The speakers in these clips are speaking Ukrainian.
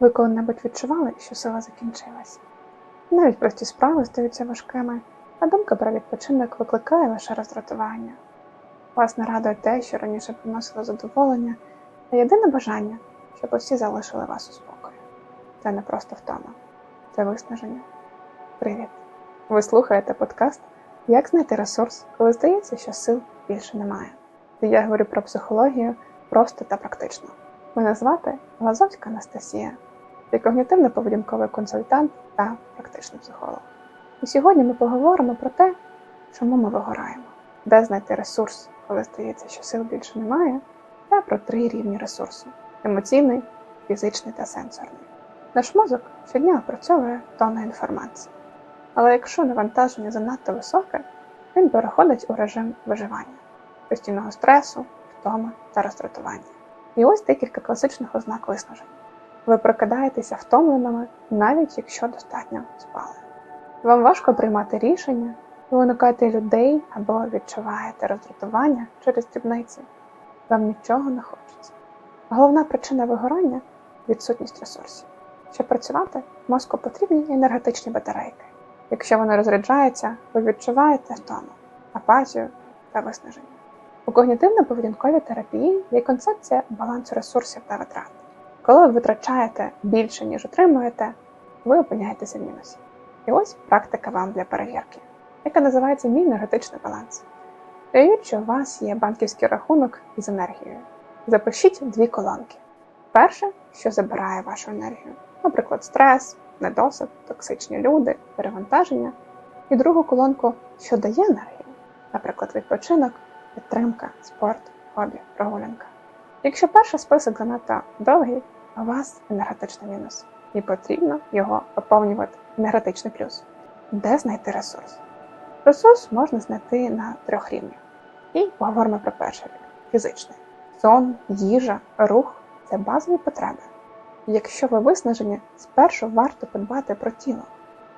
Ви коли-небудь відчували, що сила закінчилась? Навіть прості справи стаються важкими, а думка про відпочинок викликає лише роздратування. Вас не радує те, що раніше приносило задоволення, а єдине бажання, щоб усі залишили вас у спокої. Це не просто втома, це виснаження. Привіт! Ви слухаєте подкаст Як знайти ресурс, коли здається, що сил більше немає. Я говорю про психологію просто та практично. Мене звати Лазовська Анастасія, я когнітивно-поведінковий консультант та практичний психолог. І сьогодні ми поговоримо про те, чому ми вигораємо, де знайти ресурс, коли здається, що сил більше немає, та про три рівні ресурсу: емоційний, фізичний та сенсорний. Наш мозок щодня опрацьовує тонну інформації. Але якщо навантаження занадто високе, він переходить у режим виживання, постійного стресу, втоми та роздратування. І ось декілька класичних ознак виснаження. Ви прокидаєтеся втомленими, навіть якщо достатньо спали. Вам важко приймати рішення, ви уникаєте людей або відчуваєте роздратування через дрібниці. Вам нічого не хочеться. Головна причина вигорання відсутність ресурсів. Щоб працювати, мозку потрібні енергетичні батарейки. Якщо вони розряджаються, ви відчуваєте втому, апатію та виснаження. У когнітивно-поведінковій терапії є концепція балансу ресурсів та витрат. Коли ви витрачаєте більше, ніж отримуєте, ви опиняєтеся в мінусі. І ось практика вам для перевірки, яка називається мій енергетичний баланс. Уявіть, що у вас є банківський рахунок із енергією. Запишіть дві колонки. Перше, що забирає вашу енергію, наприклад, стрес, недосип, токсичні люди, перевантаження, і другу колонку, що дає енергію, наприклад, відпочинок, підтримка, спорт, хобі, прогулянка. Якщо перший список занадто довгий, у вас енергетичний мінус, і потрібно його поповнювати енергетичний плюс. Де знайти ресурс? Ресурс можна знайти на трьох рівнях. І поговоримо про перший рівень фізичний. Сон, їжа, рух це базові потреби. Якщо ви виснажені, спершу варто подбати про тіло.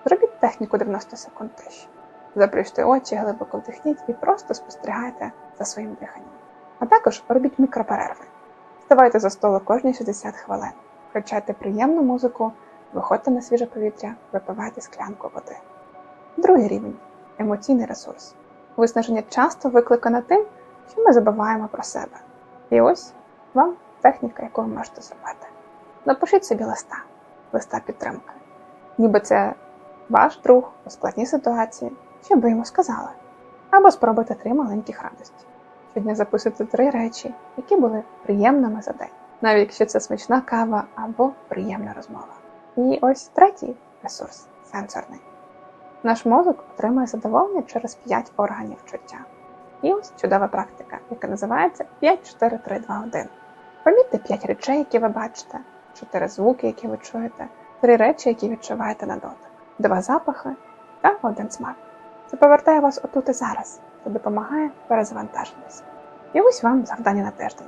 Зробіть техніку 90 секунд тиші. Заплющте очі, глибоко вдихніть і просто спостерігайте за своїм диханням. А також робіть мікроперерви. Вставайте за столу кожні 60 хвилин, включайте приємну музику, виходьте на свіже повітря, випивайте склянку води. Другий рівень емоційний ресурс. Виснаження часто викликане тим, що ми забуваємо про себе. І ось вам техніка, яку ви можете зробити. Напишіть собі листа, листа підтримки. Ніби це ваш друг у складній ситуації, що би йому сказали. Або спробуйте три маленьких радості. Щодня записуйте три речі, які були приємними за день, навіть якщо це смачна кава або приємна розмова. І ось третій ресурс сенсорний. Наш мозок отримує задоволення через 5 органів чуття. І ось чудова практика, яка називається 5-4-3-2-1. Помітьте 5 речей, які ви бачите, 4 звуки, які ви чуєте, 3 речі, які відчуваєте на дотик, 2 запахи та один смак. Це повертає вас отут і зараз та допомагає перезавантажитися. І ось вам завдання на тиждень.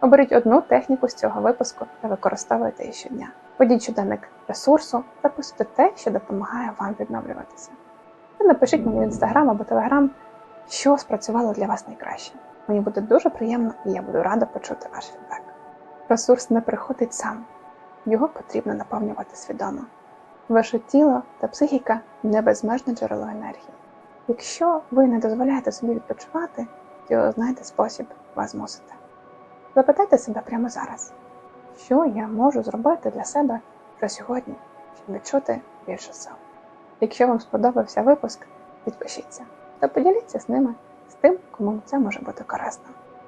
Оберіть одну техніку з цього випуску та використовуйте її щодня. Ведіть щоденник ресурсу, записуйте те, що допомагає вам відновлюватися. Та напишіть мені в інстаграм або телеграм, що спрацювало для вас найкраще. Мені буде дуже приємно і я буду рада почути ваш фідбек. Ресурс не приходить сам, його потрібно наповнювати свідомо. Ваше тіло та психіка не безмежне джерело енергії. Якщо ви не дозволяєте собі відпочивати, то знайте спосіб вас змусити. Запитайте себе прямо зараз, що я можу зробити для себе вже сьогодні, щоб відчути більше сил. Якщо вам сподобався випуск, підпишіться та поділіться з ними з тим, кому це може бути корисно.